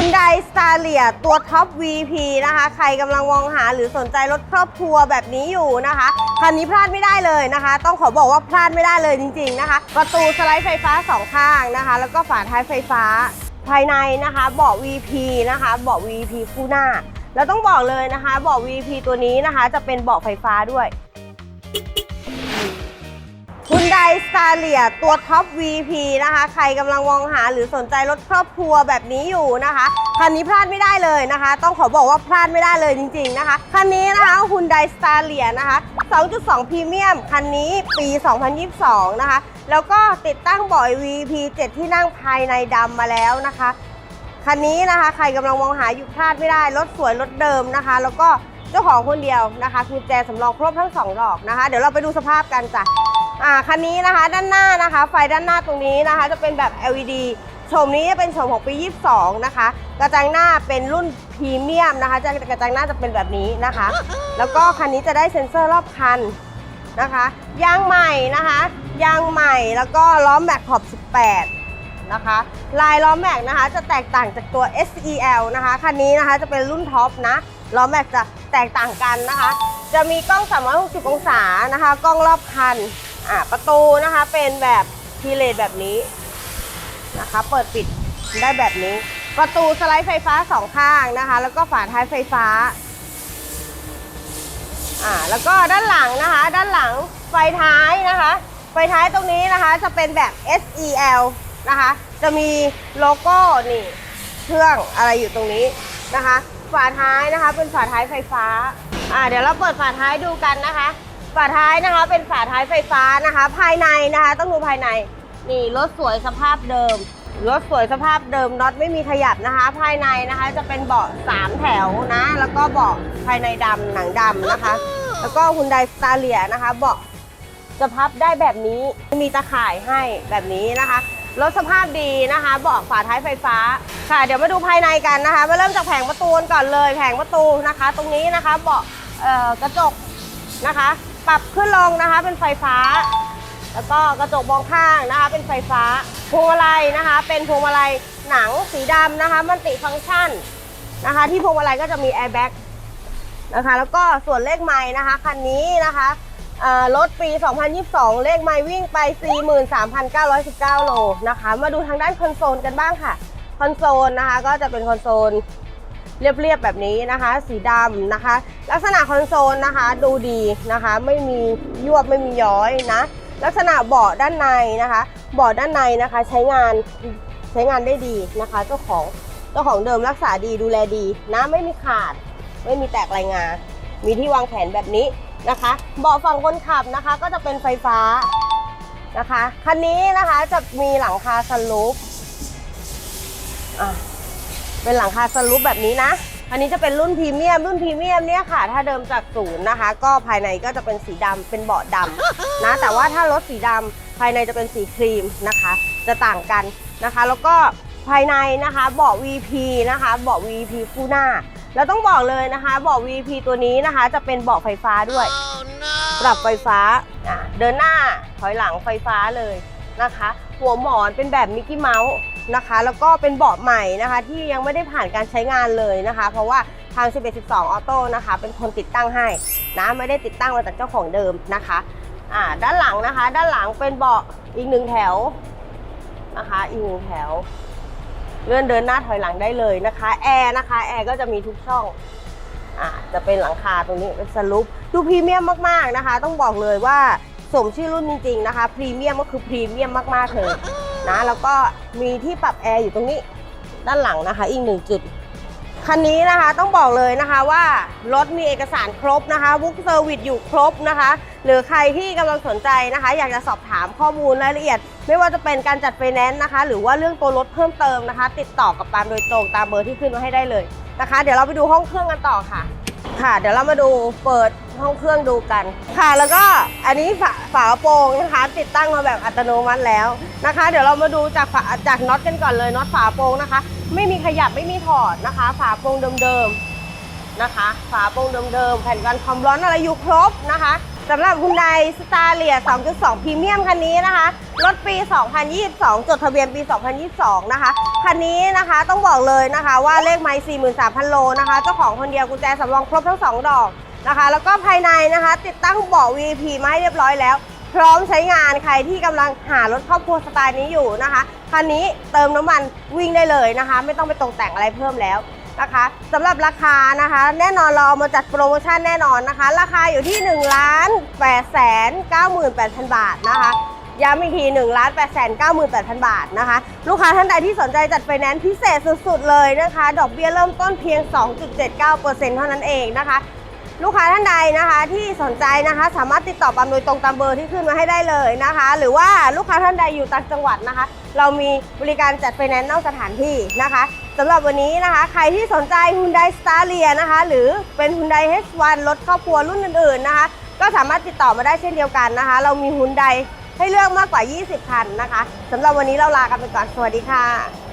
คุณไดสตาเลียตัวท็อป VP นะคะ ใครกำลังมองหาหรือสนใจรถครอบครัวแบบนี้อยู่นะคะ คันนี้พลาดไม่ได้เลยนะคะ ต้องขอบอกว่าพลาดไม่ได้เลยจริง ๆนะคะ ประตูสไลด์ไฟฟ้าสองข้างนะคะ แล้วก็ฝาท้ายไฟฟ้า ภายในนะคะเบาะ VP นะคะเบาะ VP คู่หน้า แล้วต้องบอกเลยนะคะเบาะ VP ตัวนี้นะคะ จะเป็นเบาะไฟฟ้าด้วย ไดสตาเลียตัวท็อป VP นะคะ ใครกำลังมองหาหรือสนใจรถครอบครัวแบบนี้อยู่นะคะ คันนี้พลาดไม่ได้เลยนะคะ ต้องขอบอกว่าพลาดไม่ได้เลยจริง ๆนะคะ คันนี้นะคะคุณไดสตาเลียนะคะ 2.2พรีเมียมคันนี้ปี 2022 นะคะ แล้วก็ติดตั้งเบาะ VP 7 ที่นั่งภายในดำมาแล้วนะคะคันนี้นะคะ ใครกำลังมองหาอยู่พลาดไม่ได้รถสวยรถเดิมนะคะ แล้วก็เจ้าของคนเดียวนะคะกุญแจสำรองครบทั้งสองดอกนะคะ เดี๋ยวเราไปดูสภาพกันจ้ะ อ่าคันนี้นะคะด้านหน้านะคะ ไฟด้านหน้าตรงนี้นะคะ จะเป็นแบบ LED โฉมนี้จะเป็นโฉมของปี 22 นะคะ กระจังหน้าเป็นรุ่นพรีเมียมนะคะจะกระจังหน้าจะเป็นแบบนี้นะคะ แล้วก็คันนี้จะได้เซ็นเซอร์รอบคันนะคะยางใหม่นะคะยางใหม่แล้วก็ล้อมแม็กขอบ 18 นะคะ ลายล้อมแม็กนะคะ จะแตกต่างจากตัว SEL นะคะคันนี้นะคะจะเป็นรุ่นท็อปนะล้อมแม็กจะแตกต่างกันนะคะ จะมีกล้อง 360 องศานะคะ กล้องรอบคัน อ่าประตูนะคะเป็นแบบทีเลตแบบนี้นะคะ เปิดปิดได้แบบนี้ ประตูสไลด์ไฟฟ้าสองข้างนะคะ แล้วก็ฝาท้ายไฟฟ้าอ่าแล้วก็ด้านหลังนะคะ ด้านหลังไฟท้ายนะคะ ไฟท้ายตรงนี้นะคะจะเป็นแบบ SEL นะคะ จะมีโลโก้นี่เครื่องอะไรอยู่ตรงนี้นะคะ ฝาท้ายนะคะเป็นฝาท้ายไฟฟ้าอ่าเดี๋ยวเราเปิดฝาท้ายดูกันนะคะ ฝาท้ายนะคะเป็นฝาท้ายไฟฟ้านะคะ ภายในนะคะ ต้องดูภายในนี่รถสวยสภาพเดิมรถสวยสภาพเดิมน็อตไม่มีขยับนะคะ ภายในนะคะจะเป็นเบาะสามแถวนะ แล้วก็เบาะภายในดำหนังดำนะคะ แล้วก็คุณไดสตาเลียนะคะ เบาะจะพับได้แบบนี้มีตะข่ายให้แบบนี้นะคะรถสภาพดีนะคะเบาะฝาท้ายไฟฟ้าค่ะ เดี๋ยวมาดูภายในกันนะคะ มาเริ่มจากแผงประตูก่อนเลย แผงประตูนะคะ ตรงนี้นะคะเบาะกระจกนะคะ ปรับขึ้นลงนะคะ เป็นไฟฟ้า แล้วก็กระจกมองข้างนะคะ เป็นไฟฟ้า พวงมาลัยนะคะ เป็นพวงมาลัยหนังสีดำนะคะ มันติฟังก์ชันนะคะ ที่พวงมาลัยก็จะมีแอร์แบ็กนะคะ แล้วก็ส่วนเลขไม้นะคะ คันนี้นะคะรถปี 2022 เลขไม้วิ่งไป 43,919 โลนะคะ มาดูทางด้านคอนโซลกันบ้างค่ะ คอนโซลนะคะ ก็จะเป็นคอนโซล เรียบๆแบบนี้นะคะ สีดำนะคะ ลักษณะคอนโซลนะคะ ดูดีนะคะ ไม่มียวบไม่มีย้อยนะ ลักษณะเบาะด้านในนะคะ เบาะด้านในนะคะใช้งานใช้งานได้ดีนะคะ เจ้าของเจ้าของเดิมรักษาดีดูแลดีนะไม่มีขาด ไม่มีแตกรายงาน มีที่วางแขนแบบนี้นะคะ เบาะฝั่งคนขับนะคะ ก็จะเป็นไฟฟ้านะคะคันนี้นะคะจะมีหลังคาสลูปอะ เป็นหลังคาสลูปแบบนี้นะ อันนี้จะเป็นรุ่นพรีเมียมรุ่นพรีเมียมเนี่ยค่ะ ถ้าเดิมจากศูนย์นะคะ ก็ภายในก็จะเป็นสีดำเป็นเบาะดำนะ แต่ว่าถ้ารถสีดำภายในจะเป็นสีครีมนะคะ จะต่างกันนะคะ แล้วก็ภายในนะคะเบาะ VP นะคะเบาะ VP คู่หน้า แล้วต้องบอกเลยนะคะเบาะ VP ตัวนี้นะคะ จะเป็นเบาะไฟฟ้าด้วยปรับไฟฟ้าอะเดินหน้าถอยหลังไฟฟ้าเลยนะคะ หัวหมอนเป็นแบบมิกกี้เมาส์ นะคะ แล้วก็เป็นเบาะใหม่นะคะ ที่ยังไม่ได้ผ่านการใช้งานเลยนะคะ เพราะว่าทาง 11 12 ออโต้นะคะ เป็นคนติดตั้งให้นะไม่ได้ติดตั้งมาจากเจ้าของเดิมนะคะอ่าด้านหลังนะคะ ด้านหลังเป็นเบาะอีกหนึ่งแถวนะคะอีกหนึ่งแถวเลื่อนเดินหน้าถอยหลังได้เลยนะคะแอร์นะคะแอร์ก็จะมีทุกช่องอ่าจะเป็นหลังคาตรงนี้เป็นสลุปดูพรีเมียมมากๆนะคะ ต้องบอกเลยว่าสมชื่อรุ่นจริงๆนะคะพรีเมียมก็คือพรีเมียมมากๆเลย นะ แล้วก็มีที่ปรับแอร์อยู่ตรงนี้ด้านหลังนะคะ อีกหนึ่งจุด คันนี้นะคะต้องบอกเลยนะคะว่ารถมีเอกสารครบนะคะบุ๊กเซอร์วิสอยู่ครบนะคะ หรือใครที่กำลังสนใจนะคะ อยากจะสอบถามข้อมูลรายละเอียด ไม่ว่าจะเป็นการจัดไฟแนนซ์นะคะ หรือว่าเรื่องตัวรถเพิ่มเติมนะคะ ติดต่อกับปามโดยตรงตามเบอร์ที่ขึ้นมาให้ได้เลยนะคะ เดี๋ยวเราไปดูห้องเครื่องกันต่อค่ะ ค่ะ เดี๋ยวเรามาดูเปิด ห้องเครื่องดูกัน ค่ะแล้วก็อันนี้ฝาฝากระโปรงนะคะ ติดตั้งมาแบบอัตโนมัติแล้วนะคะ เดี๋ยวเรามาดูจากฝาจากน็อตกันก่อนเลยน็อตฝาโปรงนะคะ ไม่มีขยับไม่มีถอดนะคะ ฝาโปรงเดิมๆนะคะ ฝาโปรงเดิมๆแผ่นกันความร้อนอะไรอยู่ครบนะคะสำหรับ Hyundai Staria 2.2 Premium คันนี้นะคะ รถปี 2022 จดทะเบียนปี 2022 นะคะ คันนี้นะคะต้องบอกเลยนะคะว่าเลขไมล์43,000 โลนะคะ เจ้าของคนเดียวกุญแจสำรองครบทั้ง 2 ดอก นะคะ แล้วก็ภายในนะคะ ติดตั้งเบาะ VIP มาให้เรียบร้อยแล้ว พร้อมใช้งานใครที่กำลังหารถครอบครัวสไตล์นี้อยู่นะคะคันนี้เติมน้ำมันวิ่งได้เลยนะคะ ไม่ต้องไปตกแต่งอะไรเพิ่มแล้วนะคะสำหรับราคานะคะ แน่นอนเราเอามาจัดโปรโมชั่นแน่นอนนะคะ ราคาอยู่ที่1นึ่งล้านแปดแสนเก้าหมื่นแปดพันบาทนะคะย้ำอีกที1นึ่งล้านแปดแสนเก้าหมื่นแปดพันบาทนะคะ ลูกค้าท่านใดที่สนใจจัดไฟแนนซ์พิเศษสุด ๆ เลยนะคะ ดอกเบี้ยเริ่มต้นเพียง 2.79%เท่านั้นเองนะคะ ลูกค้าท่านใดนะคะที่สนใจนะคะ สามารถติดต่อปั๊มโดยตรงตามเบอร์ที่ขึ้นมาให้ได้เลยนะคะ หรือว่าลูกค้าท่านใดอยู่ต่างจังหวัดนะคะ เรามีบริการจัดไฟแนนซ์นอกสถานที่นะคะสำหรับวันนี้นะคะ ใครที่สนใจ Hyundai Staria นะคะ หรือเป็น Hyundai H1 รถครอบครัวรุ่นอื่นๆนะคะ ก็สามารถติดต่อมาได้เช่นเดียวกันนะคะ เรามี Hyundai ให้เลือกมากกว่า 20 คันนะคะสำหรับวันนี้เราลากันไปก่อนสวัสดีค่ะ